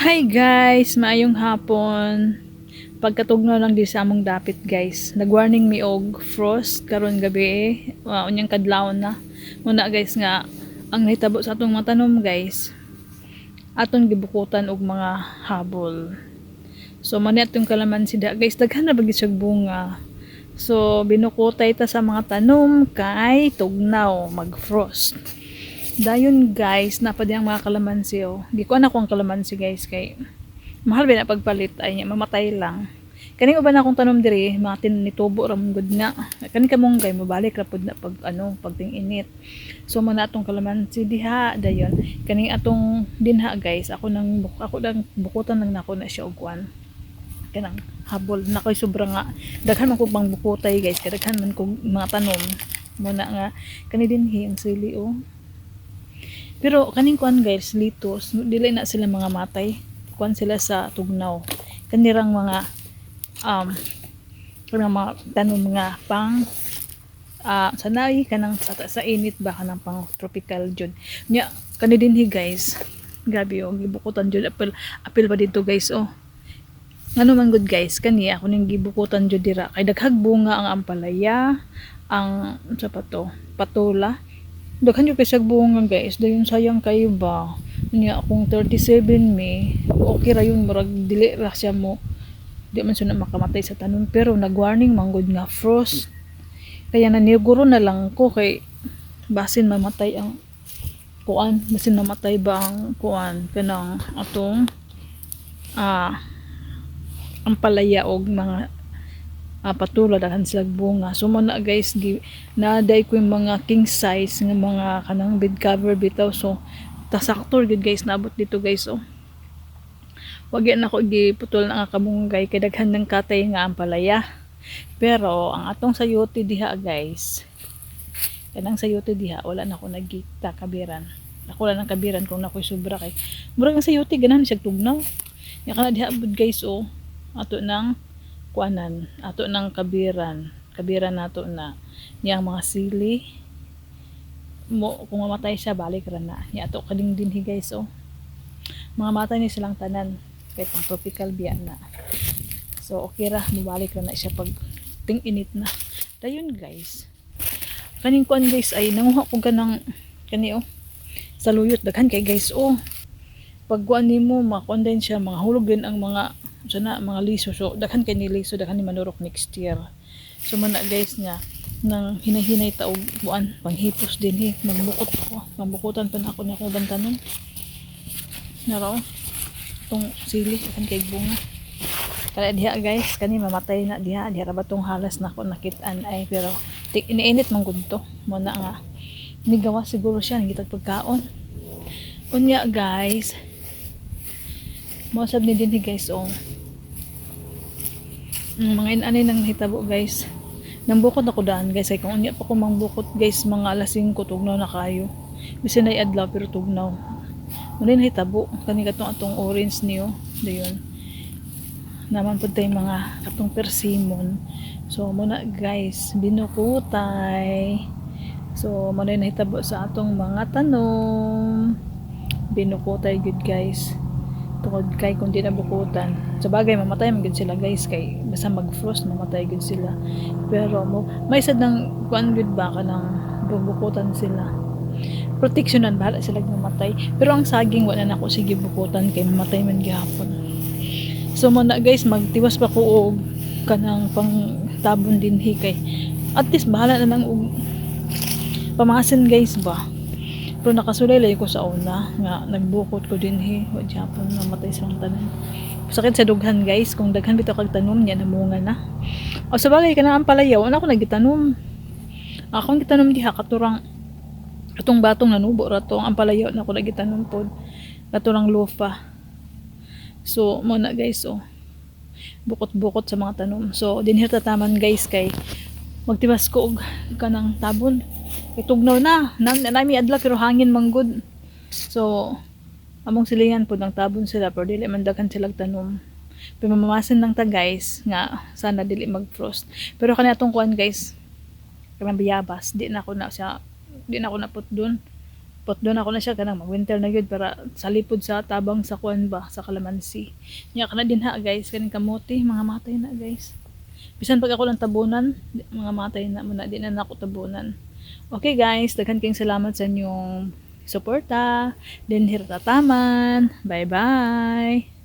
Hi guys, maayong hapon. Pagkatugno lang di sa among dapit guys. Nagwarning mi og frost karon gabi. Uh, unyang kadlawon na. Muna guys nga ang nahitabo sa atong mga tanom guys. Aton gibukutan og mga habol. So mani atong kalamansi da guys daghan na bagi siyag bunga. So binukutay ta sa mga tanom kay tugnaw mag-frost. Dayon guys, napadi ang mga kalamansi oh. Di ko anak kung kalamansi guys kay mahal ba na pagpalit ay niya mamatay lang. Kani uban akong tanom diri, mga tinitubo ra good nga. Kani kamong gay mabalik ra pud na pag ano, pag ting init. So man atong kalamansi diha dayon. Kani atong dinha guys, ako nang ako nang bukutan lang nako na siya og kuan. Kanang habol na koy sobra nga daghan man ko bukutay guys, kay daghan man ko mga tanom. Muna nga kani dinhi ang sili oh. Pero kaning kuan guys, litos, dili na sila mga matay. Kuan sila sa tugnaw. Kanirang mga um kanang mga tanom nga pang ah sanay kanang sa, sa init ba kanang pang tropical jud. Nya kani dinhi guys. Grabe oh, gibukutan jud apil apil pa dito guys oh. Ano man good guys, kani ako ning gibukutan jud dira kay daghag bunga ang ampalaya, ang sa pa to, patula daghan yung kisag bunga guys. Dayon sayang kayo ba? Niya akong 37 me. Okay ra yun murag dili ra siya mo. Di man siya na makamatay sa tanon. Pero nag-warning manggod nga frost. Kaya naniguro na lang ko kay basin mamatay ang kuan. Basin mamatay ba ang kuan? Kanang atong ah ang palaya og mga ah, patula daghan sila bunga. So mo na guys gi naday ko yung mga king size nga mga kanang bed cover bitaw. So tasaktor gud guys naabot dito guys oh. Wag yan ako giputol na nga kabunggay kay daghan ng katay nga ang palaya. Pero ang atong sayote diha guys kanang sayote diha wala na ako nagkita kabiran. Ako lang ng kabiran kung nakoy sobra kay. Murag ang sayote ganahan siya tugnaw. Ya kana diha guys oh. Ato nang kuanan ato ng kabiran. Kabiran nato na niyang mga sili. Mo kung mamatay siya balik ra na. Niya ato kading dinhi guys oh. Mga matay ni silang tanan kay pang tropical biya na. So okay ra mubalik ra na siya pag ting init na. Dayon guys. Kaning kuan guys ay nanguha ko ganang kani oh sa luyot daghan kay guys oh. Pag kuan nimo makuan din siya mga hulog din ang mga sana mga liso. So daghan kay ni liso daghan ni manurok next year. So man na guys nga nang hinahinay ta og buan panghipos din hi magbukot ko magbukutan pa ako na akong bantanon naraw. Tong sili akan kay bunga. Kaya diha guys. Kani mamatay na diha. Diha ra ba tong halas na ako nakitaan ay pero iniinit man gud to mo na nga nigawa siguro siya nagitag pagkaon. Unya guys mo sab ni dinhi guys oh mga inanay nang hitabo guys? Nambukot ako daan guys. Ay kung unya pa ko mangbukot guys mga alas 5 tugnaw na kayo. Bisan ay adlaw pero tugnaw. Muna hitabo? Kani katong atong orange niyo dayon naman po tayo mga katong persimmon. So muna guys binukutay. So muna hitabo sa atong mga tanom binukutay good guys tungod kay kung di nabukutan sa bagay mamatay man sila guys kay basta mag frost mamatay gud sila. Pero mo may sad ng kuan gud ba ka ng bubukutan sila? Proteksyonan bahala sila mamatay. Pero ang saging wala na ako sige bukutan kay mamatay man gihapon. So mo na guys magtiwas pa ko og kanang pang tabon din kay at least bahala na lang og pamasin guys ba pero nakasulay ko sa una nga nagbukot ko din he. Wa Japon namatay silang tanan. Sakit sa dughan guys. Kung daghan bitaw kag tanom niya namunga na. O sa bagay kana ang palayaw ana ko nagitanom. Akong gitanom diha katurang atong batong nanubo ra to. Ang palayaw na ko nagitanom pod katurang lupa so mo na guys oh. Bukot-bukot sa mga tanom. So dinhi tataman guys kay magtibas ko og kanang tabon itugnaw na. Na, nami adla pero hangin manggod so among silingan po ng tabon sila pero dili man daghan sila tanom. Pimamamasan lang ta guys nga sana dili mag frost pero kani atong kuan guys kanang biyabas di na ako na siya di na ako na put doon. Pot doon ako na siya kanang mag-winter na yun para sa lipod sa tabang sa kuan ba sa kalamansi. Niya kana din ha guys kaning kamote mga matay na guys. Bisan pag ako lang tabunan mga matay na muna di na ako tabunan. Okay guys, daghan kayong salamat sa inyong suporta. Din hirtataman. Bye-bye!